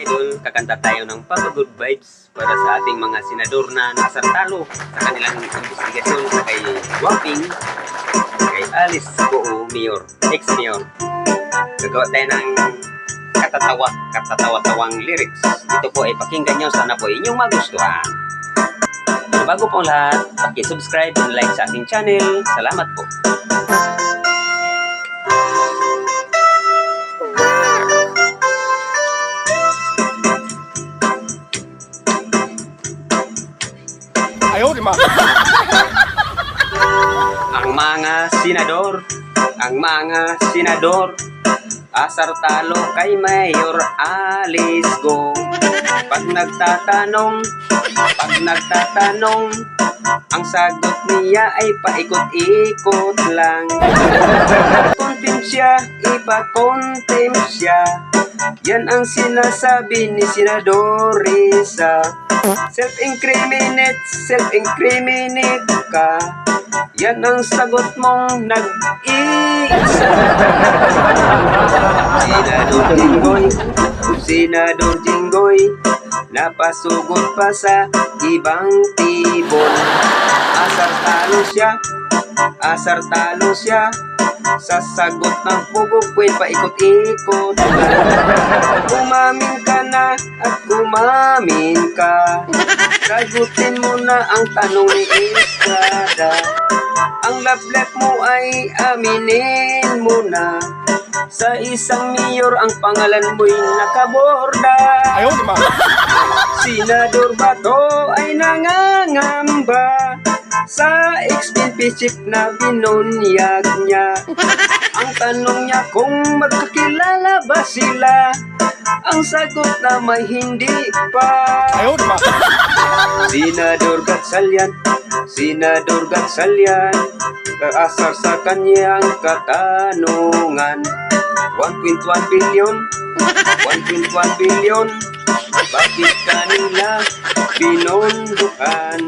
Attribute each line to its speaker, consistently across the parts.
Speaker 1: idol, kakanta tayo ng Papa Good Vibes para sa ating mga senador na nasa talo sa kanilang investigasyon sa kay Wapping, kay Alice Goo, Mayor, ex-mayor. Gagawa tayo ng katatawa, katatawa-tawang lyrics. Ito po ay pakinggan nyo, sana po inyong magustuhan. Pero bago po lahat, paki-subscribe and like sa ating channel. Salamat po. Ang mga senador, ang mga senador, asar talo kay Mayor Alice Go. Pag nagtatanong, pag nagtatanong, ang sagot niya ay paikot-ikot lang. Contempt siya, ipa-contempt siya. Yan ang sinasabi ni Senador Risa. Self-incriminate, self-incriminate ka. Yan ang sagot mong nag-iisa. Senador Jinggoy, Senador Jinggoy, napasugot pa sa ibang tibon. Asar talo siya, asar talo siya, sa sagot ng pugukwin paikot-ikot. Umamin ka na at umamin ka. Sagutin mo na ang tanong ni Estrada. Ang love life mo ay aminin mo na. Sa isang mayor ang pangalan mo'y nakaborda. Senador Bato ay nangangamba sa expensive chip na binunyag niya. Ang tanong niya kung magkakilala ba sila. Ang sagot na may hindi pa. Senador Gatchalian, Senador Gatchalian, kaasar sa kanyang katanungan. 1.1 billion, 1.1 billion, bakit kanila pinundukan?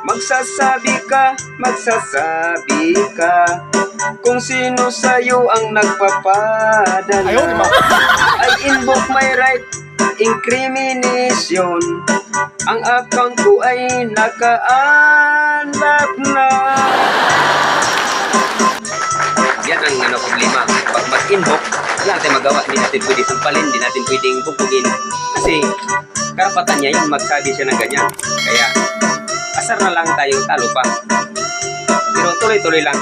Speaker 1: Magsasabi ka, magsasabi ka, kung sino sa'yo ang nagpapadala. I invoke my right, incrimination. Ang account ko ay nakaanap na. Yan ang ano, problema. Pag mag-invoke, wala natin magawa. Hindi natin pwede sampalin, hindi natin pwedeng bubugin. Kasi karapatan niya yung magsabi siya ng ganyan. Kaya asar na lang tayong talo pa. Pero tuloy-tuloy lang.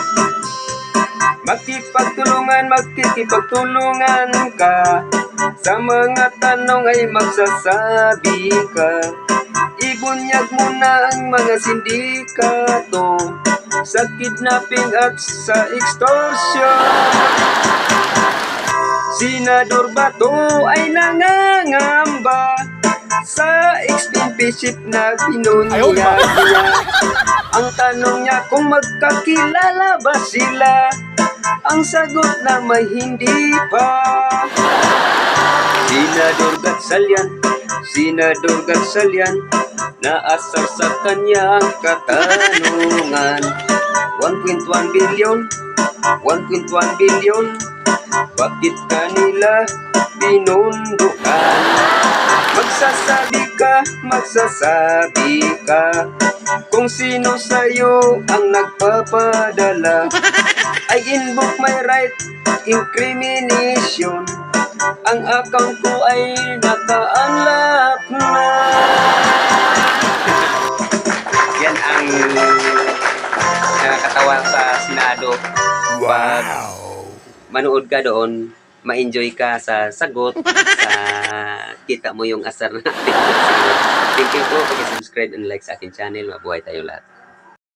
Speaker 1: Magkipagtulungan, magkikipagtulungan ka Sa mga tanong ay magsasabi ka Ibunyag mo na ang mga sindikato Sa kidnapping at sa extortion Senador Bato ay nangangamba expensive na pinunyag niya. Ang tanong niya kung magkakilala ba sila, ang sagot na may hindi pa. Senador Gatchalian, Senador Gatchalian, naasar sa kanyang katanungan. 1.1 billion, 1.1 billion, bakit kanila pinundukan? Magsasabi ka, magsasabi ka Kung sino sa'yo ang nagpapadala I invoke my right, incrimination Ang account ko ay naka-unlock na Yan ang nakakatawa sa Senado. Pag manood ka doon, ma-enjoy ka sa sagot, sa kita mo yung asar natin. Thank you po, pag-subscribe and like sa akin channel. Mabuhay tayo lahat.